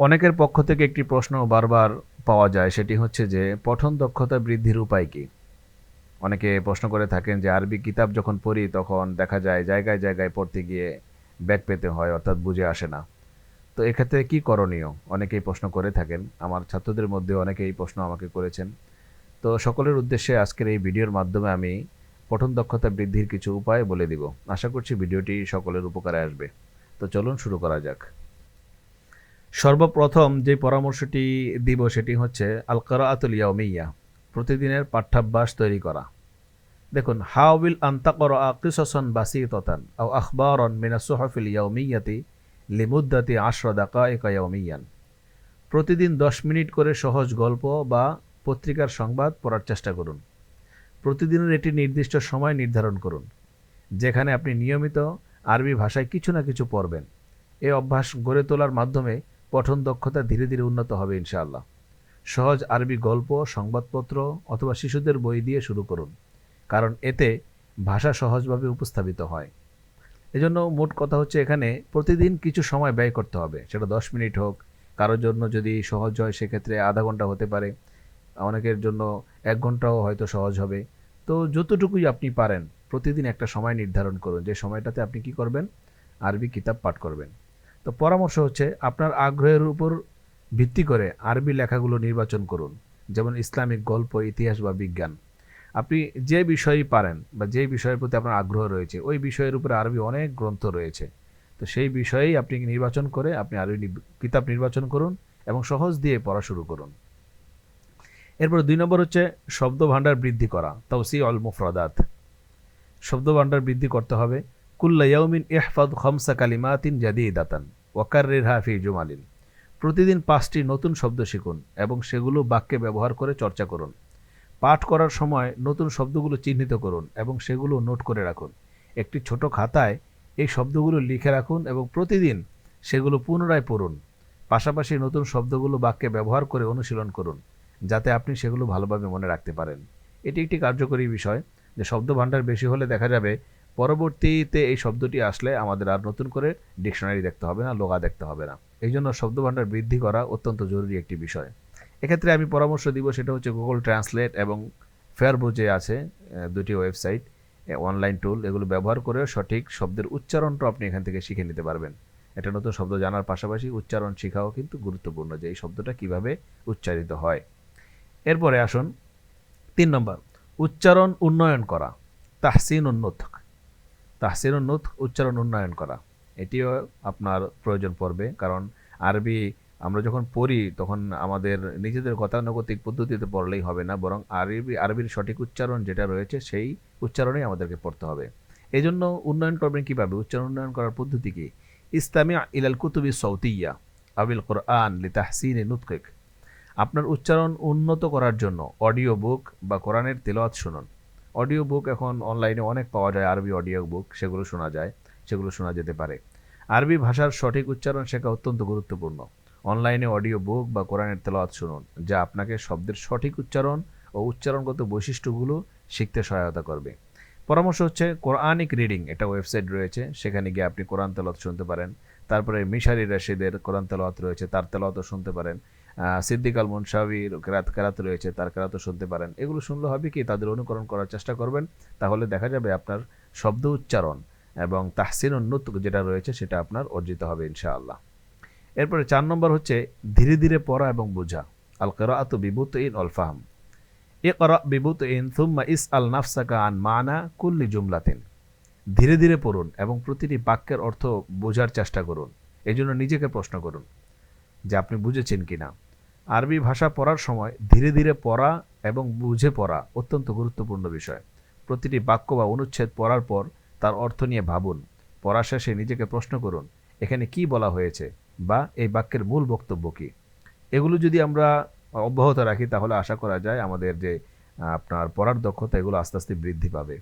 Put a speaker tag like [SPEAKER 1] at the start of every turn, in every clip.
[SPEAKER 1] অনেকের পক্ষ থেকে একটি প্রশ্ন বারবার পাওয়া যায়, সেটি হচ্ছে যে, পঠন দক্ষতা বৃদ্ধির উপায় কী? অনেকে প্রশ্ন করে থাকেন যে, আরবি কিতাব যখন পড়ি, তখন দেখা যায় জায়গায় জায়গায় পড়তে গিয়ে ব্যাগ পেতে হয়, অর্থাৎ বুঝে আসে না। তো এক্ষেত্রে কি করণীয়? অনেকেই প্রশ্ন করে থাকেন। আমার ছাত্রদের মধ্যে অনেকে এই প্রশ্ন আমাকে করেছেন। তো সকলের উদ্দেশ্যে আজকের এই ভিডিওর মাধ্যমে আমি পঠন দক্ষতা বৃদ্ধির কিছু উপায় বলে দিব। আশা করছি ভিডিওটি সকলের উপকারে আসবে। তো চলুন শুরু করা যাক। সর্বপ্রথম যে পরামর্শটি দিব সেটি হচ্ছে আল কারাআতুল ইয়াউমিয়া, প্রতিদিনের পাঠ্যাভ্যাস তৈরি করা। দেখুন, হাউ উইল আন্তাকর কিসসন বাসিততান আও আখবারন মিনা সুহফিল ইয়াউমিয়াতি লিমুদ্দাতি আশরা দাকাইকা ইয়াউমিয়ান। প্রতিদিন দশ মিনিট করে সহজ গল্প বা পত্রিকার সংবাদ পড়ার চেষ্টা করুন। প্রতিদিনের একটি নির্দিষ্ট সময় নির্ধারণ করুন, যেখানে আপনি নিয়মিত আরবি ভাষায় কিছু না কিছু পড়বেন। এ অভ্যাস গড়ে তোলার মাধ্যমে পঠন দক্ষতা ধীরে ধীরে উন্নত হবে, ইনশাআল্লাহ। সহজ আরবি গল্প, সংবাদপত্র অথবা শিশুদের বই দিয়ে শুরু করুন, কারণ এতে ভাষা সহজভাবে উপস্থাপিত হয়। এজন্য মোট কথা হচ্ছে এখানে প্রতিদিন কিছু সময় ব্যয় করতে হবে। সেটা দশ মিনিট হোক, কারোর জন্য যদি সহজ হয় সেক্ষেত্রে আধা ঘণ্টা হতে পারে, অনেকের জন্য এক ঘন্টাও হয়তো সহজ হবে। তো যতটুকুই আপনি পারেন, প্রতিদিন একটা সময় নির্ধারণ করুন। যে সময়টাতে আপনি কি করবেন? আরবি কিতাব পাঠ করবেন। তো পরামর্শ হচ্ছে আপনার আগ্রহের উপর ভিত্তি করে আরবি লেখাগুলো নির্বাচন করুন। যেমন ইসলামিক গল্প, ইতিহাস বা বিজ্ঞান। আপনি যে বিষয়ই পারেন বা যে বিষয়ের প্রতি আপনার আগ্রহ রয়েছে, ওই বিষয়ের উপরে আরবি অনেক গ্রন্থ রয়েছে। তো সেই বিষয়েই আপনি নির্বাচন করে আপনি আরবি কিতাব নির্বাচন করুন এবং সহজ দিয়ে পড়া শুরু করুন। এরপর দুই নম্বর হচ্ছে শব্দ ভাণ্ডার বৃদ্ধি করা তাওসি অল মুফরাদাত। শব্দ ভাণ্ডার বৃদ্ধি করতে হবে। কুল্লা ইয়াউমিন ইহফাদ খমসা কালিমাতিন জাদিদাতান ওয়াকারের হাফি জুমালিন। প্রতিদিন পাঁচটি নতুন শব্দ শিখুন এবং সেগুলো বাক্যে ব্যবহার করে চর্চা করুন। পাঠ করার সময় নতুন শব্দগুলো চিহ্নিত করুন এবং সেগুলো নোট করে রাখুন। একটি ছোট খাতায় এই শব্দগুলো লিখে রাখুন এবং প্রতিদিন সেগুলো পুনরায় পড়ুন। পাশাপাশি নতুন শব্দগুলো বাক্যে ব্যবহার করে অনুশীলন করুন, যাতে আপনি সেগুলো ভালোভাবে মনে রাখতে পারেন। এটি একটি কার্যকরী বিষয়, যে শব্দ ভাণ্ডার বেশি হলে দেখা যাবে পরবর্তীতে এই শব্দটি আসলে আমাদের আর নতুন করে ডিকশনারি দেখতে হবে না, লোগা দেখতে হবে না। এই জন্য শব্দ ভাণ্ডার বৃদ্ধি করা অত্যন্ত জরুরি একটি বিষয়। এক্ষেত্রে আমি পরামর্শ দিব, সেটা হচ্ছে গুগল ট্রান্সলেট এবং ফেয়ারবো যে আছে দুটি ওয়েবসাইট অনলাইন টুল, এগুলো ব্যবহার করেও সঠিক শব্দের উচ্চারণটা আপনি এখান থেকে শিখে নিতে পারবেন। একটা নতুন শব্দ জানার পাশাপাশি উচ্চারণ শেখাও কিন্তু গুরুত্বপূর্ণ যে এই শব্দটা কীভাবে উচ্চারিত হয়। এরপরে আসুন, তিন নম্বর, উচ্চারণ উন্নয়ন করা তাহসিন উন্নত তাহসিন উন্নত উচ্চারণ উন্নয়ন করা। এটিও আপনার প্রয়োজন পড়বে, কারণ আরবি আমরা যখন পড়ি, তখন আমাদের নিজেদের গতানুগতিক পদ্ধতিতে পড়লেই হবে না, বরং আরবি, আরবির সঠিক উচ্চারণ যেটা রয়েছে, সেই উচ্চারণেই আমাদেরকে পড়তে হবে। এই জন্য উন্নয়ন করবেন কীভাবে? উচ্চারণ উন্নয়ন করার পদ্ধতি কী? ইসলামী ইলাল কুতুবি সৌতিয়া আবিল কোরআন লি তাহসিন এ নুতকিক। আপনার উচ্চারণ উন্নত করার জন্য অডিও বুক বা কোরআনের তেলাওয়াত শুনুন। অডিও বুক এখন অনলাইনে অনেক পাওয়া যায়, আরবি অডিও বুক সেগুলো শোনা যায়, সেগুলো শোনা যেতে পারে। আরবি ভাষার সঠিক উচ্চারণ শেখা অত্যন্ত গুরুত্বপূর্ণ। অনলাইনে অডিও বুক বা কোরআনের তেলাওয়াত শুনুন, যা আপনাকে শব্দের সঠিক উচ্চারণ ও উচ্চারণগত বৈশিষ্ট্যগুলো শিখতে সহায়তা করবে। পরামর্শ হচ্ছে কোরআনিক রিডিং একটা ওয়েবসাইট রয়েছে, সেখানে গিয়ে আপনি কোরআন তেলাওয়াত শুনতে পারেন। তারপরে মিশারি রাশিদের কোরআন তেলাওয়াত রয়েছে, তার তেলাওয়াতও শুনতে পারেন। সিদ্দিক আল মুনসাবির কেরাত কেরাত রয়েছে, তার কেরাতও শুনতে পারেন। এগুলো শুনলে হবে কি, তাদের অনুকরণ করার চেষ্টা করবেন, তাহলে দেখা যাবে আপনার শব্দ উচ্চারণ এবং তাহসিন উন্নত যেটা রয়েছে, সেটা আপনার অর্জিত হবে ইনশাআল্লাহ। এরপরে চার নম্বর হচ্ছে ধীরে ধীরে পড়া এবং বোঝা। আল কেরাত বিভূত ইন অল ফাহাম। এ করা বিভূত ইন থুম্মা ইস আল নাফসাকা আন মানা কুল্লি জুমলাতিন। ধীরে ধীরে পড়ুন এবং প্রতিটি বাক্যের অর্থ বোঝার চেষ্টা করুন। এই জন্য নিজেকে প্রশ্ন করুন যে আপনি বুঝেছেন কিনা। আরবি ভাষা পড়ার সময় ধীরে ধীরে পড়া এবং বুঝে পড়া অত্যন্ত গুরুত্বপূর্ণ বিষয়। প্রতিটি বাক্য বা অনুচ্ছেদ পড়ার পর তার অর্থ নিয়ে ভাবুন। পড়া শেষে নিজেকে প্রশ্ন করুন, এখানে কি বলা হয়েছে? বা, এই বাক্যের মূল বক্তব্য কী? এগুলো যদি আমরা অব্যাহত রাখি, তাহলে আশা করা যায় আমাদের যে, আপনার পড়ার দক্ষতা, এগুলো আস্তে আস্তে বৃদ্ধি পাবে।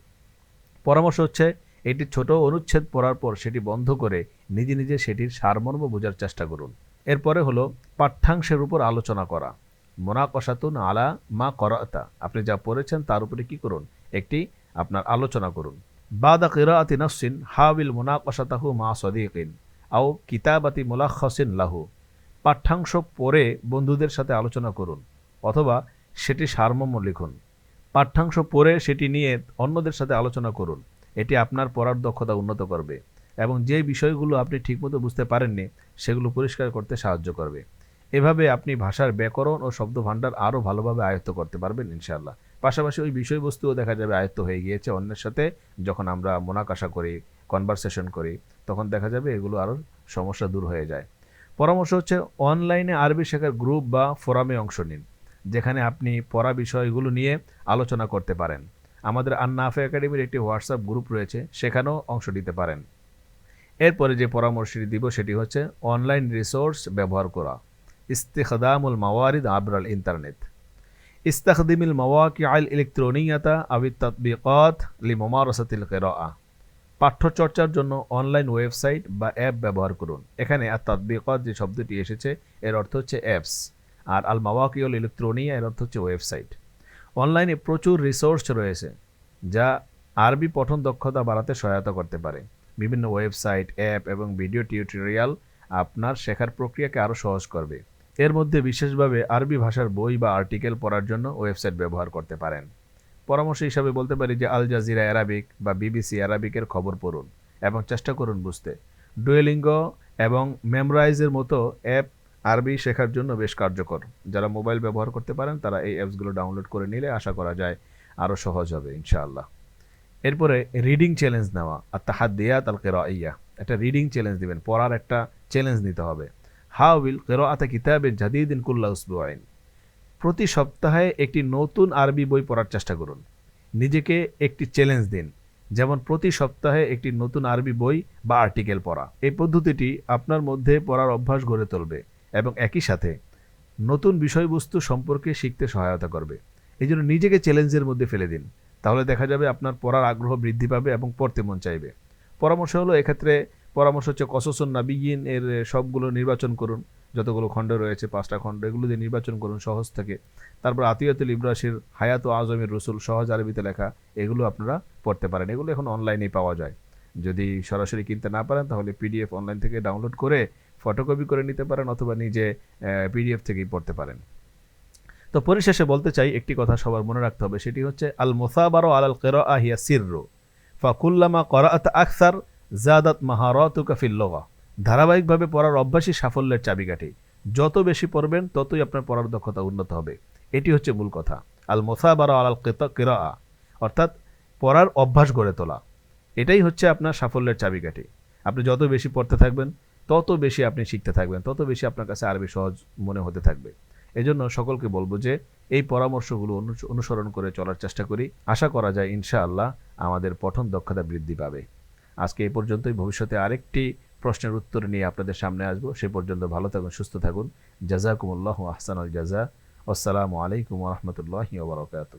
[SPEAKER 1] পরামর্শ হচ্ছে এটি ছোট অনুচ্ছেদ পড়ার পর সেটি বন্ধ করে নিজে নিজে সেটির সারমর্ম বোঝার চেষ্টা করুন। এরপরে হলো পাঠ্যাংশের উপর আলোচনা করা। মোনা মোনাকষাতুন আলা মা করাতা। আপনি যা পড়েছেন তার উপরে কি করুন? একটি আপনার আলোচনা করুন। বাদা কিরাআতি নফসিন হাবিল মোনাকষাতাহু মা সদিকিন আও কিতাবাতি মুলাখসিন লাহু। পাঠ্যাংশ পড়ে বন্ধুদের সাথে আলোচনা করুন অথবা সেটি সারমর্ম লিখুন। পাঠ্যাংশ পড়ে সেটি নিয়ে অন্যদের সাথে আলোচনা করুন। এটি আপনার পড়ার দক্ষতা উন্নত করবে। এবং যে বিষয়গুলো আপনি ঠিকমতো বুঝতে পারেননি, সেগুলো পরিষ্কার করতে সাহায্য করবে। এভাবে আপনি ভাষার ব্যাকরণ ও শব্দভাণ্ডার আরও ভালোভাবে আয়ত্ত করতে পারবেন ইনশাআল্লাহ। পাশাপাশি ওই বিষয়বস্তুও দেখা যাবে আয়ত্ত হয়ে গিয়েছে অন্যের সাথে। যখন আমরা মোনাকাশা করি, কনভারসেশন করি, তখন দেখা যাবে এগুলো আরও সমস্যা দূর হয়ে যায়। পরামর্শ হচ্ছে অনলাইনে আরবি শেখার গ্রুপ বা ফোরামে অংশ নিন, যেখানে আপনি পড়া বিষয়গুলো নিয়ে আলোচনা করতে পারেন। আমাদের আন্নাফে একাডেমির একটি হোয়াটসঅ্যাপ গ্রুপ রয়েছে, সেখানেও অংশ নিতে পারেন। এরপরে যে পরামর্শটি দিব সেটি হচ্ছে অনলাইন রিসোর্স ব্যবহার করা। ইস্তেখদামুল মাওয়ারিদ আবরাল ইন্টারনেট। ইস্তাখদিমিল মাওয়াকি আল ইলেকট্রনিয়াতা আবি তৎবিকত লিমোমারসাতিল কেরা পাঠ্যচর্চার জন্য অনলাইন ওয়েবসাইট বা অ্যাপ ব্যবহার করুন। এখানে আর তৎবিকত যে শব্দটি এসেছে, এর অর্থ হচ্ছে অ্যাপস। আর আল মাওয়াকিউল ইলেকট্রনিয়া, এর অর্থ হচ্ছে ওয়েবসাইট। অনলাইনে প্রচুর রিসোর্স রয়েছে, যা আরবি পঠন দক্ষতা বাড়াতে সহায়তা করতে পারে। বিভিন্ন ওয়েবসাইট, অ্যাপ এবং ভিডিও টিউটোরিয়াল আপনার শেখার প্রক্রিয়াকে আরও সহজ করবে। এর মধ্যে বিশেষভাবে আরবি ভাষার বই বা আর্টিকেল পড়ার জন্য ওয়েবসাইট ব্যবহার করতে পারেন। পরামর্শ হিসাবে বলতে পারি যে আল জাজিরা অ্যারাবিক বা বিবিসি অ্যারাবিকের খবর পড়ুন এবং চেষ্টা করুন বুঝতে। ডুয়েলিঙ্গ এবং মেমরাইজের মতো অ্যাপ আরবি শেখার জন্য বেশ কার্যকর। যারা মোবাইল ব্যবহার করতে পারেন, তারা এই অ্যাপসগুলো ডাউনলোড করে নিলে আশা করা যায় আরও সহজ হবে, ইনশাআল্লাহ। এরপরে রিডিং চ্যালেঞ্জ নেওয়া আর তাহাদিয়াত আল কেরাইয়া একটা রিডিং চ্যালেঞ্জ দিবেন, পড়ার একটা চ্যালেঞ্জ নিতে হবে। হাউল কেরাআতা কিতাবের জাদিদিন কুল্লা উসবুআইন। প্রতি সপ্তাহে একটি নতুন আরবি বই পড়ার চেষ্টা করুন। নিজেকে একটি চ্যালেঞ্জ দিন। যেমন প্রতি সপ্তাহে একটি নতুন আরবি বই বা আর্টিকেল পড়া। এই পদ্ধতিটি আপনার মধ্যে পড়ার অভ্যাস গড়ে তুলবে এবং একই সাথে নতুন বিষয়বস্তু সম্পর্কে শিখতে সহায়তা করবে। এই জন্য নিজেকে চ্যালেঞ্জের মধ্যে ফেলে দিন। তাহলে দেখা যাবে আপনার পড়ার আগ্রহ বৃদ্ধি পাবে এবং পড়তে মন চাইবে। পরামর্শ হলো এক্ষেত্রে পরামর্শ হচ্ছে কসসন নাবিগিন এর সবগুলো নির্বাচন করুন। যতগুলো খণ্ড রয়েছে, পাঁচটা খণ্ড, এগুলো দিয়ে নির্বাচন করুন সহজ থেকে। তারপর আতিয়াতুল ইব্রাসির হায়াত ও আজমের রসুল, সহজ আরবিতে লেখা, এগুলো আপনারা পড়তে পারেন। এগুলো এখন অনলাইনেই পাওয়া যায়। যদি সরাসরি কিনতে না পারেন, তাহলে পিডিএফ অনলাইন থেকে ডাউনলোড করে ফটোকপি করে নিতে পারেন অথবা নিজে পিডিএফ থেকেই পড়তে পারেন। তো পরিশেষে বলতে চাই, একটি কথা সবার মনে রাখতে হবে, সেটি হচ্ছে আল মোসাবারো আল কেরা আহিয়া সিররো, ফাকুল্লামা করাত আকসার জাদাত মাহারতুকা ফিল্লগা ধারাবাহিকভাবে পড়ার অভ্যাসই সাফল্যের চাবিকাঠি। যত বেশি পড়বেন, ততই আপনার পড়ার দক্ষতা উন্নত হবে। এটি হচ্ছে মূল কথা। আল মোসাবারা আল আল কেরা অর্থাৎ পড়ার অভ্যাস গড়ে তোলা। এটাই হচ্ছে আপনার সাফল্যের চাবিকাঠি। আপনি যত বেশি পড়তে থাকবেন, তত বেশি আপনি শিখতে থাকবেন, তত বেশি আপনার কাছে আরবি সহজ মনে হতে থাকবে। এজন্য সকলকে বলব যে এই পরামর্শগুলো অনুসরণ করে চলার চেষ্টা করি। আশা করা যায় ইনশাআল্লাহ আমাদের পঠন দক্ষতা বৃদ্ধি পাবে। আজকে এই পর্যন্তই। ভবিষ্যতে আরেকটি প্রশ্নের উত্তর নিয়ে আপনাদের সামনে আসব। সে পর্যন্ত ভালো থাকুন, সুস্থ থাকুন। জাজাকুমুল্লাহ আহসান আল জাজা। আসসালামু আলাইকুম রহমতুল্লাহ ওবরাকাতু